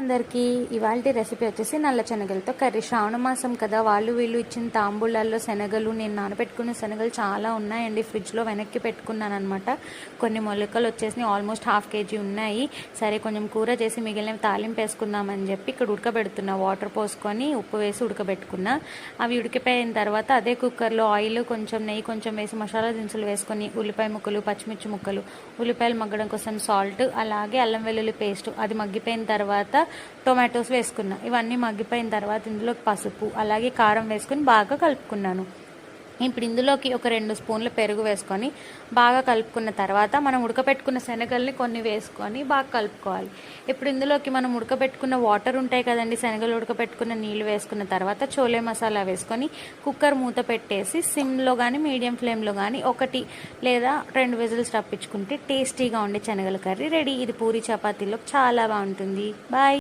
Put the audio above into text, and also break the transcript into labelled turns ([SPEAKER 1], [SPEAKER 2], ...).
[SPEAKER 1] అందరికీ ఇవాళ రెసిపీ వచ్చేసి నల్ల శనగలతో కర్రీ. శ్రావణ మాసం కదా వాళ్ళు వీళ్ళు ఇచ్చిన తాంబూలాల్లో శనగలు నేను నానబెట్టుకున్న శనగలు చాలా ఉన్నాయండి. ఫ్రిడ్జ్లో వెనక్కి పెట్టుకున్నాను అనమాట కొన్ని మొలకలు వచ్చేసి ఆల్మోస్ట్ హాఫ్ కేజీ ఉన్నాయి. సరే కొంచెం కూర చేసి మిగిలిన తాలింపు వేసుకుందామని చెప్పి ఇక్కడ ఉడకబెడుతున్నా. వాటర్ పోసుకొని ఉప్పు వేసి ఉడకబెట్టుకున్నా. అవి ఉడికిపోయిన తర్వాత అదే కుక్కర్లో ఆయిల్ కొంచెం నెయ్యి కొంచెం వేసి మసాలా దినుసులు వేసుకొని ఉల్లిపాయ ముక్కలు పచ్చిమిర్చి ముక్కలు ఉల్లిపాయలు మగ్గడం కోసం సాల్ట్ అలాగే అల్లం వెల్లుల్లి పేస్ట్. అది మగ్గిపోయిన తర్వాత టొమాటోస్ వేసుకున్నా. ఇవన్నీ మగ్గిపోయిన తర్వాత ఇందులో పసుపు అలాగే కారం వేసుకొని బాగా కలుపుకున్నాను. ఇప్పుడు ఇందులోకి ఒక రెండు స్పూన్ల పెరుగు వేసుకొని బాగా కలుపుకున్న తర్వాత మనం ఉడకబెట్టుకున్న శనగల్ని కొన్ని వేసుకొని బాగా కలుపుకోవాలి. ఇప్పుడు ఇందులోకి మనం ఉడకబెట్టుకున్న వాటర్ ఉంటాయి కదండి శనగలు ఉడకబెట్టుకున్న నీళ్ళు వేసుకున్న తర్వాత చోలే మసాలా వేసుకొని కుక్కర్ మూత పెట్టేసి సిమ్లో కానీ మీడియం ఫ్లేమ్లో కానీ ఒకటి లేదా రెండు విజిల్స్ రప్పించుకుంటే టేస్టీగా ఉండే శనగల కర్రీ రెడీ. ఇది పూరి చపాతీలో చాలా బాగుంటుంది. బాయ్.